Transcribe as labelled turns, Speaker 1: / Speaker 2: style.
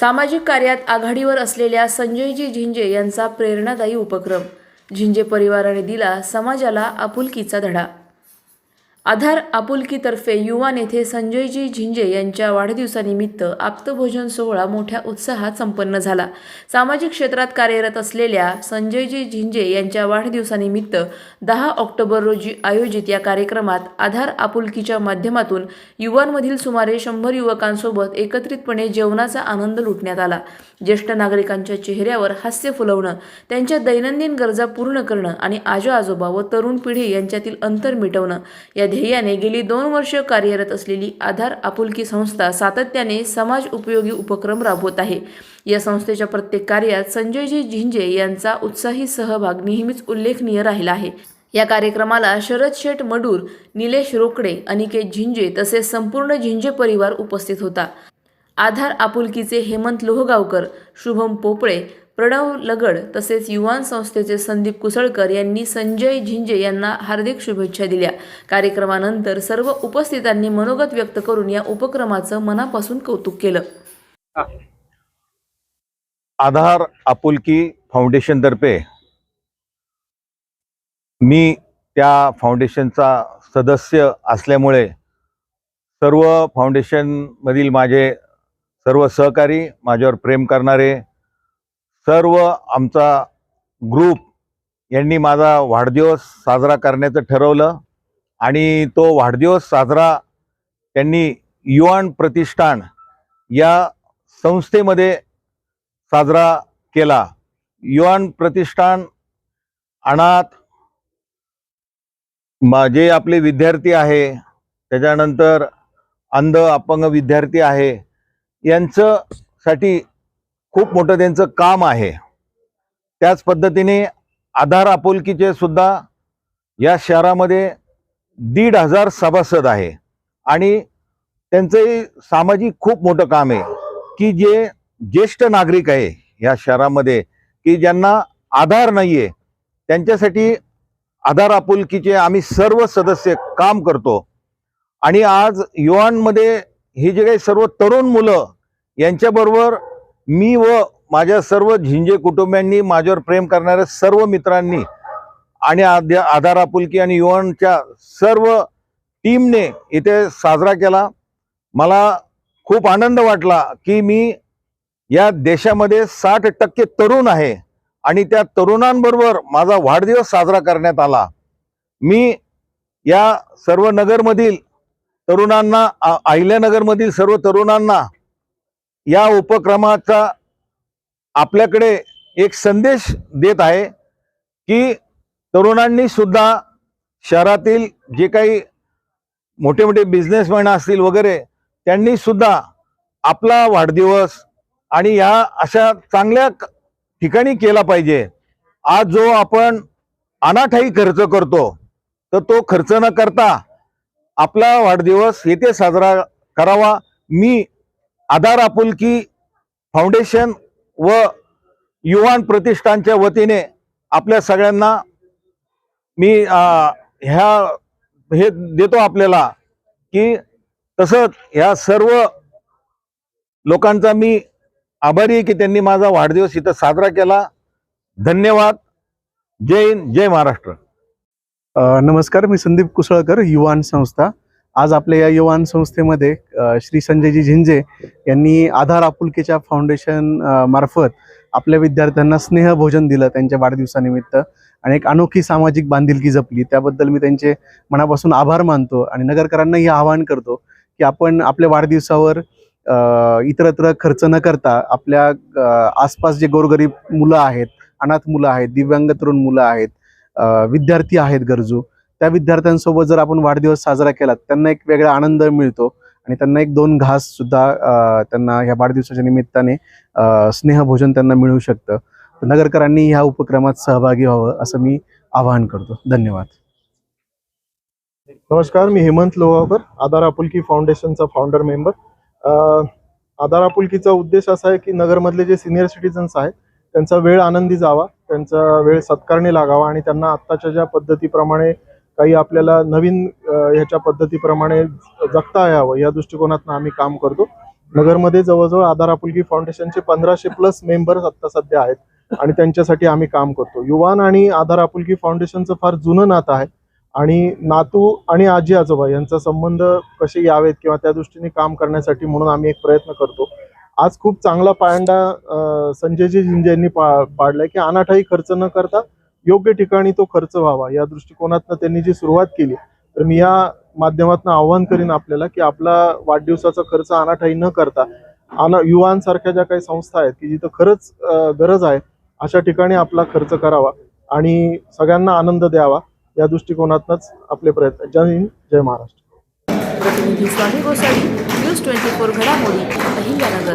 Speaker 1: सामाजिक कार्यात आघाडीवर असलेल्या संजयजी झिंजे यांचा प्रेरणादायी उपक्रम. झिंजे परिवाराने दिला समाजाला आपुलकीचा धडा. आधार आपुलकीतर्फे युवा नेते संजयजी झिंजे यांच्या वाढदिवसानिमित्त आप्तभोजन सोहळा मोठ्या उत्साहात संपन्न झाला. सामाजिक क्षेत्रात कार्यरत असलेल्या संजयजी झिंजे यांच्या वाढदिवसानिमित्त दहा ऑक्टोबर रोजी आयोजित या कार्यक्रमात आधार आपुलकीच्या माध्यमातून युवांमधील सुमारे शंभर युवकांसोबत एकत्रितपणे जेवणाचा आनंद लुटण्यात आला. ज्येष्ठ नागरिकांच्या चेहऱ्यावर हास्य फुलवणं त्यांच्या दैनंदिन गरजा पूर्ण करणं आणि आजो आजोबा व तरुण पिढी यांच्यातील अंतर मिटवणं या ध्येयाने गेली दोन वर्ष कार्यरत असलेली आधार आपुलकी संस्था सातत्याने समाज उपयोगी उपक्रम राबवत आहे. या संस्थेच्या प्रत्येक कार्यात संजयजी झिंजे यांचा उत्साही सहभाग नेहमीच उल्लेखनीय राहिला आहे. या कार्यक्रमाला शरद शेठ मडूर निलेश रोकडे अनिकेत झिंजे तसेच संपूर्ण झिंजे परिवार उपस्थित होता. आधार आपुलकीचे हेमंत लोहगावकर शुभम पोपळे प्रणव लगड तसेच युवान संस्थेचे संदीप कुसळकर यांनी संजय झिंजे यांना हार्दिक शुभेच्छा दिल्या. कार्यक्रमानंतर सर्व उपस्थितांनी मनोगत व्यक्त करून या उपक्रमाचं मनापासून कौतुक केलं.
Speaker 2: आधार आपुलकी फाउंडेशनतर्फे मी त्या फाउंडेशनचा सदस्य असल्यामुळे सर्व फाउंडेशनमधील माझे सर्व सहकारी माझ्यावर प्रेम करणारे सर्व आमचा ग्रुप यांनी माझा वाढदिवस साजरा करण्याचं ठरवलं आणि तो वाढदिवस साजरा त्यांनी युवान प्रतिष्ठान या संस्थेमध्ये साजरा केला. युवान प्रतिष्ठान अनाथ जे आपले विद्यार्थी आहे त्याच्यानंतर अंध अपंग विद्यार्थी आहे यांचं साठी खूप मोठं त्यांचं काम आहे. त्याच पद्धतीने आधार आपुलकीचे सुद्धा या शहरामध्ये दीड हजार सभासद आहे. आणि त्यांचंही सामाजिक खूप मोठं काम आहे की जे ज्येष्ठ नागरिक आहे या शहरामध्ये की ज्यांना आधार नाही आहे त्यांच्यासाठी आधार आपुलकीचे आम्ही सर्व सदस्य काम करतो. आणि आज युवांमध्ये ही जे काही सर्व तरुण मुलं यांच्याबरोबर मी व माझ्या सर्व झिंजे कुटुंबियांनी माझ्यावर प्रेम करणाऱ्या सर्व मित्रांनी आणि आद्या- आधार आपुलकी आणि युवांच्या सर्व टीमने इथे साजरा केला. मला खूप आनंद वाटला की मी या देशामध्ये साठ टक्के तरुण आहे आणि त्या तरुणांबरोबर माझा वाढदिवस साजरा करण्यात आला. मी या सर्व नगरमधील तरुणांना आ- अहिल्यानगरमधील सर्व तरुणांना या उपक्रमाचा आपल्याकडे एक संदेश देत आहे की तरुणांनी सुद्धा शहरातील जे काही मोठे मोठे बिझनेसमॅन असतील वगैरे त्यांनी सुद्धा आपला वाढदिवस आणि या अशा चांगल्या ठिकाणी केला पाहिजे. आज जो आपण अनाठाई खर्च करतो तर तो खर्च न करता आपला वाढदिवस येथे साजरा करावा. मी आधार आपुलकी फाउंडेशन व युवान प्रतिष्ठानच्या वतीने आपल्या सगळ्यांना मी ह्या हे देतो आपल्याला की तसंच ह्या सर्व लोकांचा मी आभारी आहे की त्यांनी माझा वाढदिवस इथं साजरा केला. धन्यवाद. जय हिंद जय महाराष्ट्र.
Speaker 3: नमस्कार मी संदीप कुसळकर युवान संस्था. आज आपल्या या युवान संस्थेमध्ये श्री संजयजी झिंजे यांनी आधार आपुलकीच्या फाउंडेशन मार्फत आपल्या विद्यार्थ्यांना स्नेहभोजन दिलं त्यांच्या वाढदिवसानिमित्त आणि एक अनोखी सामाजिक बांधिलकी जपली. त्याबद्दल मी त्यांचे मनापासून आभार मानतो आणि नगरकरांनाही आवाहन करतो की आपण आपल्या वाढदिवसावर इतरत्र खर्च न करता आपल्या आसपास जे गोरगरीब मुलं आहेत अनाथ मुलं आहेत दिव्यांग तरुण मुलं आहेत विद्यार्थी आहेत गरजू त्या विद्यार्थ्यांसोबत जर आपण वाढदिवस साजरा केला त्यांना एक वेगळा आनंद मिळतो आणि त्यांना एक दोन घास सुद्धा त्यांना ह्या वाढदिवसाच्या निमित्ताने स्नेहभोजन त्यांना मिळू शकतं. नगरकरांनी ह्या उपक्रमात सहभागी व्हावं असं मी आवाहन करतो. धन्यवाद.
Speaker 4: नमस्कार मी हेमंत लोहाकर आधार आपुलकी फाउंडेशनचा फाउंडर मेंबर आधार आपुलकीचा उद्देश असा आहे की नगरमधले जे सिनियर सिटीजन्स आहेत त्यांचा वेळ आनंदी जावा त्यांचा वेळ सत्कारणी लागावा आणि त्यांना आत्ताच्या ज्या पद्धतीप्रमाणे काही आपल्याला नवीन ह्याच्या पद्धतीप्रमाणे जगता यावं या दृष्टिकोनातून आम्ही काम करतो. नगरमध्ये जवळजवळ आधार आपुलकी फाउंडेशनचे पंधराशे प्लस मेंबर्स आता सध्या आहेत आणि त्यांच्यासाठी आम्ही काम करतो. युवान आणि आधार आपुलकी फाउंडेशनचं फार जुनं नातं आहे आणि नातू आणि आजी आजोबा यांचा संबंध कसे यावेत किंवा त्या दृष्टीने काम करण्यासाठी म्हणून आम्ही एक प्रयत्न करतो. आज खूप चांगला पायंडा संजयजी झिंजे यांनी पा पाडलाय की अनाठाई खर्च न करता योग्य ठिकाणी तो खर्च व्हावा या दृष्टिकोनातनं त्यांनी जी सुरुवात केली तर मी या माध्यमातून आव्हान करीन आपल्याला की आपला वाढदिवसाचा खर्च अनाठाई न करता अना युवांसारख्या ज्या काही संस्था आहेत की जिथं खरंच गरज आहे अशा ठिकाणी आपला खर्च करावा आणि सगळ्यांना आनंद द्यावा या दृष्टिकोनातनच आपले प्रयत्न जय हिंद जय महाराष्ट्र.
Speaker 1: प्रतिनिधी Swami Gosavi news twenty four घडामोडी अहिल्यानगर